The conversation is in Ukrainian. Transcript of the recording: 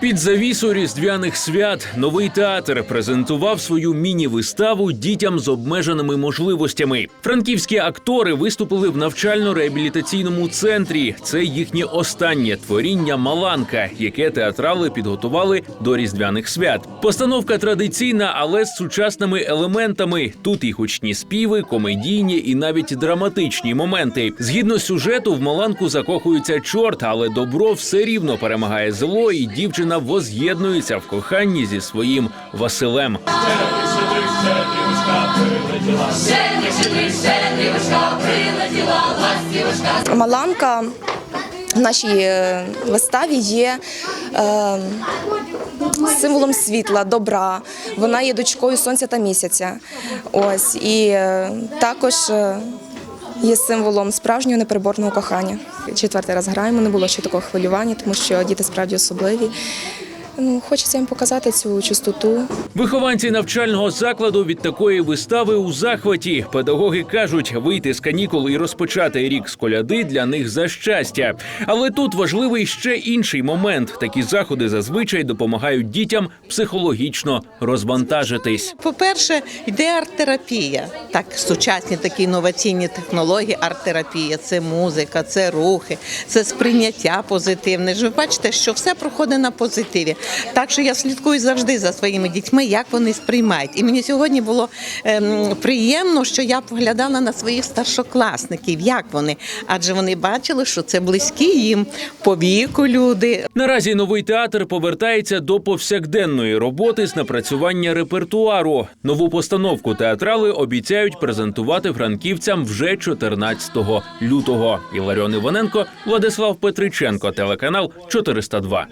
Під завісу різдвяних свят новий театр презентував свою міні-виставу дітям з обмеженими можливостями. Франківські актори виступили в навчально-реабілітаційному центрі. Це їхнє останнє творіння Маланка, яке театрали підготували до різдвяних свят. Постановка традиційна, але з сучасними елементами. Тут і гучні співи, комедійні і навіть драматичні моменти. Згідно сюжету, в Маланку закохується чорт, але добро все рівно перемагає зло, і дівчина воз'єднується в коханні зі своїм Василем. Маланка в нашій е, виставі є е, символом світла, добра. Вона є дочкою сонця та місяця. Ось і е, також е, є символом справжнього непереборного кохання. Четвертий раз граємо, не було ще такого хвилювання, тому що діти справді особливі. Ну, хочеться їм показати цю чистоту, Вихованці навчального закладу від такої вистави у захваті. Педагоги кажуть, вийти з канікул і розпочати рік з коляди для них за щастя. Але тут важливий ще інший момент: такі заходи зазвичай допомагають дітям психологічно розвантажитись. По-перше, йде арт-терапія. Так, сучасні такі інноваційні технології, арт-терапія, це музика, це рухи, це сприйняття позитивне. Ж ви бачите, що все проходить на позитиві. Так що я слідкую завжди за своїми дітьми, як вони сприймають. І мені сьогодні було ем, приємно, що я поглядала на своїх старшокласників, як вони, адже вони бачили, що це близькі їм по віку люди, Наразі новий театр повертається до повсякденної роботи з напрацювання репертуару. Нову постановку театрали обіцяють презентувати франківцям вже 14 лютого. Іларіон Іваненко, Владислав Петриченко, телеканал 402.